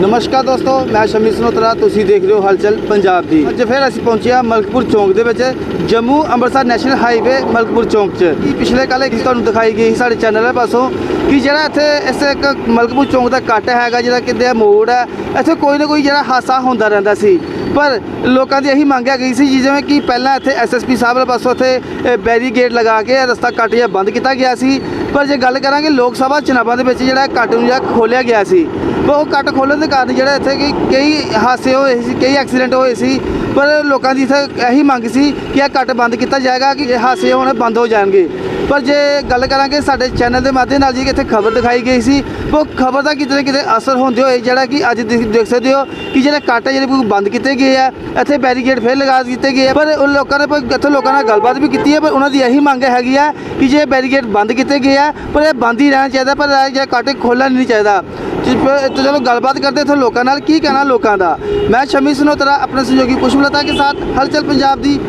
ਨਮਸਕਾਰ ਦੋਸਤੋ, ਮੈਂ ਸ਼ਮੀ ਸਨੋਤਰਾ, ਤੁਸੀਂ ਦੇਖ ਰਹੇ ਹੋ ਹਲਚਲ ਪੰਜਾਬ ਦੀ। ਅੱਜ ਫਿਰ ਅਸੀਂ ਪਹੁੰਚੇ ਹਾਂ ਮਲਕਪੁਰ ਚੌਂਕ ਦੇ ਵਿੱਚ, ਜੰਮੂ ਅੰਮ੍ਰਿਤਸਰ ਨੈਸ਼ਨਲ ਹਾਈਵੇ ਮਲਕਪੁਰ ਚੌਂਕ 'ਚ। ਪਿਛਲੇ ਕੱਲ੍ਹ ਇੱਕ ਤੁਹਾਨੂੰ ਦਿਖਾਈ ਗਈ ਸੀ ਸਾਡੇ ਚੈਨਲ ਦੇ ਪਾਸੋਂ ਕਿ ਜਿਹੜਾ ਇੱਥੇ ਇਸ ਇੱਕ ਮਲਕਪੁਰ ਚੌਂਕ ਦਾ ਕੱਟ ਹੈਗਾ, ਜਿਹੜਾ ਕਿਤੇ ਮੋੜ ਹੈ, ਇੱਥੇ ਕੋਈ ਨਾ ਕੋਈ ਜਿਹੜਾ ਹਾਸਾ ਹੁੰਦਾ ਰਹਿੰਦਾ ਸੀ। ਪਰ ਲੋਕਾਂ ਦੀ ਇਹੀ ਮੰਗ ਹੈ ਗਈ ਸੀ ਜਿਵੇਂ ਕਿ ਪਹਿਲਾਂ ਇੱਥੇ ਐਸਐਸਪੀ ਸਾਹਿਬ ਦੇ ਪਾਸੋਂ ਇੱਥੇ ਬੈਰੀਗੇਡ ਲਗਾ ਕੇ ਰਸਤਾ ਕੱਟ ਜਿਹਾ ਬੰਦ ਕੀਤਾ ਗਿਆ ਸੀ। ਪਰ ਜੇ ਗੱਲ ਕਰਾਂਗੇ ਲੋਕ ਸਭਾ ਚੁਣਾਵਾਂ ਦੇ ਵਿੱਚ ਜਿਹੜਾ ਕੱਟ ਨੂੰ ਜਿਹੜਾ ਖੋਲਿਆ ਗਿਆ ਸੀ, ਪਰ ਉਹ ਕੱਟ ਖੋਲ੍ਹਣ ਦੇ ਕਾਰਨ ਜਿਹੜਾ ਇੱਥੇ ਕਿ ਕਈ ਹਾਦਸੇ ਹੋਏ ਸੀ, ਕਈ ਐਕਸੀਡੈਂਟ ਹੋਏ ਸੀ, ਪਰ ਲੋਕਾਂ ਦੀ ਇੱਥੇ ਇਹੀ ਮੰਗ ਸੀ ਕਿ ਇਹ ਕੱਟ ਬੰਦ ਕੀਤਾ ਜਾਏਗਾ, ਕਿ ਇਹ ਹਾਦਸੇ ਹੋਣੇ ਬੰਦ ਹੋ ਜਾਣਗੇ। ਪਰ ਜੇ ਗੱਲ ਕਰਾਂਗੇ ਸਾਡੇ ਚੈਨਲ ਦੇ ਮਾਧਿਅਮ ਨਾਲ ਜੀ, ਇੱਥੇ ਖਬਰ ਦਿਖਾਈ ਗਈ ਸੀ, ਉਹ ਖਬਰ ਦਾ ਕਿਤੇ ਨਾ ਕਿਤੇ ਅਸਰ ਹੁੰਦੇ ਹੋਏ ਜਿਹੜਾ ਕਿ ਅੱਜ ਦੇਖ ਦੇਖ ਸਕਦੇ ਹੋ ਕਿ ਜਿਹੜੇ ਕੱਟ ਜਿਹੜੇ ਬੰਦ ਕੀਤੇ ਗਏ ਆ, ਇੱਥੇ ਬੈਰੀਕੇਡ ਫਿਰ ਲਗਾ ਦਿੱਤੇ ਗਏ ਆ, ਪਰ ਉਹ ਲੋਕਾਂ ਨੇ ਇੱਥੇ ਲੋਕਾਂ ਨਾਲ ਗੱਲਬਾਤ ਵੀ ਕੀਤੀ ਹੈ, ਪਰ ਉਹਨਾਂ ਦੀ ਇਹੀ ਮੰਗ ਹੈਗੀ ਆ ਕਿ ਜੇ ਬੈਰੀਕੇਡ ਬੰਦ ਕੀਤੇ ਗਏ ਆ, ਪਰ ਇਹ ਬੰਦ ਹੀ ਰਹਿਣਾ ਚਾਹੀਦਾ, ਪਰ ਇਹ ਜਿਹੜਾ ਕੱਟ ਖੋਲ੍ਹਣਾ ਨਹੀਂ ਚਾਹੀਦਾ। ਜਿਸ ਪਰ- ਤੇ ਚਲੋ ਗੱਲਬਾਤ ਕਰਦੇ ਇੱਥੇ ਲੋਕਾਂ ਨਾਲ, ਕੀ ਕਹਿਣਾ ਲੋਕਾਂ ਦਾ? ਮੈਂ ਸ਼ਮੀ ਸਨੋਤਰਾ, ਆਪਣੇ ਸਹਿਯੋਗੀ ਪੁਸ਼ਪਲਤਾ ਕੇ ਸਾਥ, ਹਲਚਲ ਪੰਜਾਬ ਦੀ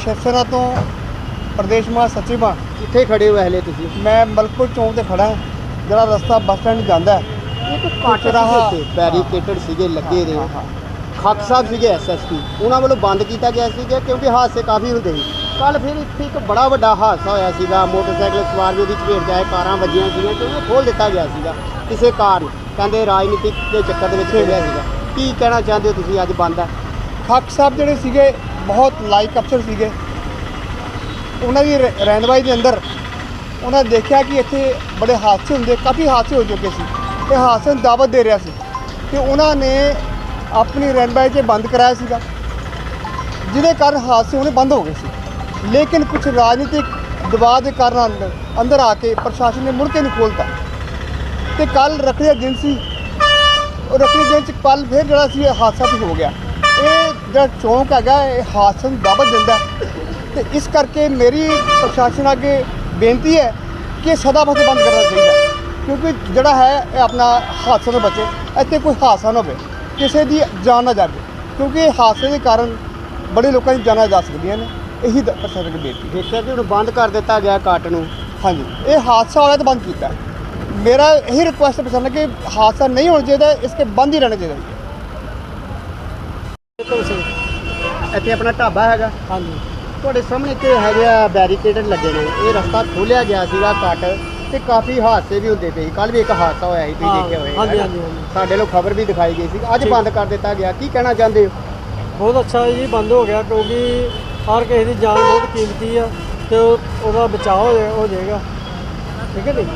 ਸ਼ਿਵਸੇਨਾ ਤੋਂ ਪ੍ਰਦੇਸ਼ ਮਹਾ ਸਚਿਵ ਹਾਂ। ਕਿੱਥੇ ਖੜੇ ਹੋ ਹਲੇ ਤੁਸੀਂ? ਮੈਂ ਮਲਕਪੁਰ ਚੌਂਕ ਤੇ ਖੜਾ ਹਾਂ ਜਿਹੜਾ ਰਸਤਾ ਬੱਸ ਸਟੈਂਡ ਜਾਂਦਾ ਹੈ। ਕਾਟ ਰਾਹ- ਸੀਗੇ ਬੈਰੀਕੇਟਡ ਸੀਗੇ ਲੱਗੇ ਦੇ ਹਾਂ, ਹਾਂ। ਖੱਕ ਸਾਹਿਬ ਸੀਗੇ ਐਸਐਸਪੀ ਉਹਨਾਂ ਵੱਲੋਂ ਬੰਦ ਕੀਤਾ ਗਿਆ ਸੀਗਾ ਕਿਉਂਕਿ ਹਾਦਸੇ ਕਾਫੀ ਹੁੰਦੇ ਸੀ। ਕੱਲ ਫਿਰ ਇੱਥੇ ਇੱਕ ਬੜਾ ਵੱਡਾ ਹਾਦਸਾ ਹੋਇਆ ਸੀਗਾ। ਮੋਟਰਸਾਈਕਲ ਸਵਾਰ ਵੀ ਉਹਦੀ ਚਪੇਟ ਜਾਏ ਕਾਰਾਂ ਵੱਜੀਆਂ ਸੀਗੀਆਂ ਤੇ ਉਹ ਖੋਲ ਦਿੱਤਾ ਗਿਆ ਸੀਗਾ। ਕਿਸੇ ਕਾਰਨ ਕਹਿੰਦੇ ਰਾਜਨੀਤਿਕ ਦੇ ਚੱਕਰ ਦੇ ਵਿੱਚ ਖੋਲਿਆ ਸੀਗਾ। ਕੀ ਕਹਿਣਾ ਚਾਹੁੰਦੇ ਹੋ ਤੁਸੀਂ? ਅੱਜ ਬੰਦ ਹੈ ਖੱਕ ਸਾਹਿਬ ਜਿਹੜੇ ਸੀਗੇ ਬਹੁਤ ਲਾਈਕ ਅਫਸਰ ਸੀਗੇ। ਉਹਨਾਂ ਦੀ ਰ- ਰਹਿਨੁਮਾਈ ਦੇ ਅੰਦਰ ਉਹਨਾਂ ਨੇ ਦੇਖਿਆ ਕਿ ਇੱਥੇ ਬੜੇ ਹਾਦਸੇ ਹੁੰਦੇ, ਕਾਫੀ ਹਾਦਸੇ ਹੋ ਚੁੱਕੇ ਸੀ ਤੇ ਹਾਦਸੇ ਨੂੰ ਦਾਵਤ ਦੇ ਰਿਹਾ ਸੀ ਤੇ ਉਹਨਾਂ ਨੇ ਆਪਣੀ ਰਹਿਨੁਮਾਈ 'ਚ ਬੰਦ ਕਰਾਇਆ ਸੀਗਾ, ਜਿਹਦੇ ਕਾਰਨ ਹਾਦਸੇ ਉਹਨੇ ਬੰਦ ਹੋ ਗਏ ਸੀ। ਲੇਕਿਨ ਕੁਝ ਰਾਜਨੀਤਿਕ ਦਬਾਅ ਦੇ ਕਾਰਨ ਅੰਦਰ- ਅੰਦਰ ਆ ਕੇ ਪ੍ਰਸ਼ਾਸਨ ਨੇ ਮੁੜ ਕੇ ਨਹੀਂ ਖੋਲ੍ਹਤਾ। ਤੇ ਕੱਲ ਰੱਖੜੀ ਦਾ ਦਿਨ ਸੀ, ਉਹ ਰੱਖੜੀ ਦੇ ਦਿਨ ਚ ਕੱਲ ਫਿਰ ਜਿਹੜਾ ਸੀ ਹਾਦਸਾ ਵੀ ਹੋ ਗਿਆ। ਇਹ ਜਿਹੜਾ ਚੌਂਕ ਹੈਗਾ ਇਹ ਹਾਦਸੇ ਨੂੰ ਦਾਵਤ ਦਿੰਦਾ ਹੈ। ਤੇ ਇਸ ਕਰਕੇ ਮੇਰੀ ਪ੍ਰਸ਼ਾਸਨ ਅੱਗੇ ਬੇਨਤੀ ਹੈ ਕਿ ਸਦਾ ਵਾਸਤੇ ਬੰਦ ਕਰਨਾ ਚਾਹੀਦਾ ਹੈ। ਕਿਉਂਕਿ ਜਿਹੜਾ ਹੈ ਇਹ ਆਪਣਾ ਹਾਦਸੇ ਤੋਂ ਬਚੇ। ਇੱਥੇ ਕੋਈ ਹਾਦਸਾ ਨਾ ਹੋਵੇ ਕਿਸੇ ਦੀ ਜਾਨ ਨਾ ਜਾਵੇ। ਕਿਉਂਕਿ ਇਹ ਹਾਦਸੇ ਦੇ ਕਾਰਨ ਬੜੇ ਲੋਕਾਂ ਦੀ ਜਾਨਾਂ ਜਾ ਸਕਦੀਆਂ ਨੇ। ਇਹੀ ਪ੍ਰਸ਼ਾਸਨ ਦੀ ਬੇਨਤੀ ਹੈ। ਦੇਖਿਆ ਕਿ ਹੁਣ ਬੰਦ ਕਰ ਦਿੱਤਾ ਗਿਆ ਕੱਟ ਨੂੰ। ਹਾਂਜੀ। ਇਹ ਹਾਦਸਾ ਹੋਇਆ ਤਾਂ ਬੰਦ ਕੀਤਾ ਹੈ। ਮੇਰਾ ਇਹੀ ਰਿਕੁਐਸਟ ਹੈ ਪ੍ਰਸ਼ਾਸਨ ਕਿ ਹਾਦਸਾ ਨਹੀਂ ਹੋਣਾ ਚਾਹੀਦਾ ਇਸਕੇ ਬੰਦ ਹੀ ਰਹਿਣਾ ਚਾਹੀਦਾ ਇੱਥੇ ਆਪਣਾ ਢਾਬਾ ਹੈਗਾ। ਹਾਂਜੀ। ਤੁਹਾਡੇ ਸਾਹਮਣੇ ਇੱਕ ਹੈਗੇ ਆ ਬੈਰੀਕੇਡਡ ਲੱਗੇ ਨੇ। ਇਹ ਰਸਤਾ ਖੋਲਿਆ ਗਿਆ ਸੀਗਾ ਕੱਟ ਤੇ ਕਾਫੀ ਹਾਦਸੇ ਵੀ ਹੁੰਦੇ ਪਏ ਸੀ। ਕੱਲ ਵੀ ਇੱਕ ਹਾਦਸਾ ਹੋਇਆ ਸੀ ਤੁਸੀਂ ਦੇਖਿਆ ਹੋਏਗਾ। ਹਾਂਜੀ? ਹਾਂਜੀ। ਸਾਡੇ ਲੋਕ ਖਬਰ ਵੀ ਦਿਖਾਈ ਗਈ ਸੀ। ਅੱਜ। ਬੰਦ ਕਰ ਦਿੱਤਾ ਗਿਆ। ਕੀ ਕਹਿਣਾ ਚਾਹੁੰਦੇ ਹੋ? ਬਹੁਤ ਅੱਛਾ ਜੀ ਬੰਦ ਹੋ ਗਿਆ ਕਿਉਂਕਿ ਹਰ ਕਿਸੇ ਦੀ ਜਾਨ ਬਹੁਤ ਕੀਮਤੀ ਆ ਤੇ ਉਹ- ਉਹਦਾ ਬਚਾਅ ਹੋ ਜਾਏਗਾ। ਠੀਕ ਹੈ ਜੀ?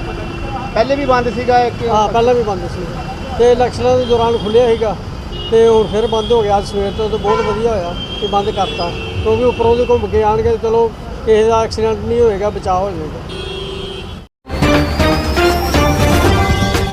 ਪਹਿਲੇ ਵੀ ਬੰਦ ਸੀਗਾ ਇੱਕ ਹਾਂ ਪਹਿਲਾਂ ਵੀ ਬੰਦ ਸੀ। ਤੇ ਇਲੈਕਸ਼ਨਾਂ ਦੇ ਦੌਰਾਨ ਖੁੱਲਿਆ ਸੀਗਾ। ਤੇ ਹੁਣ ਫਿਰ ਬੰਦ ਹੋ ਗਿਆ ਅੱਜ ਸਵੇਰ ਤੋਂ, ਤੇ ਬਹੁਤ ਵਧੀਆ ਹੋਇਆ ਕਿ ਬੰਦ ਕਰਤਾ। ਕਿਉਂਕਿ ਉੱਪਰੋਂ ਦੀ ਘੁੰਮ ਕੇ ਆਣਗੇ ਚਲੋ, ਕਿਸੇ ਦਾ ਐਕਸੀਡੈਂਟ ਨਹੀਂ ਹੋਏਗਾ, ਬਚਾਅ ਹੋ ਜਾਏਗਾ।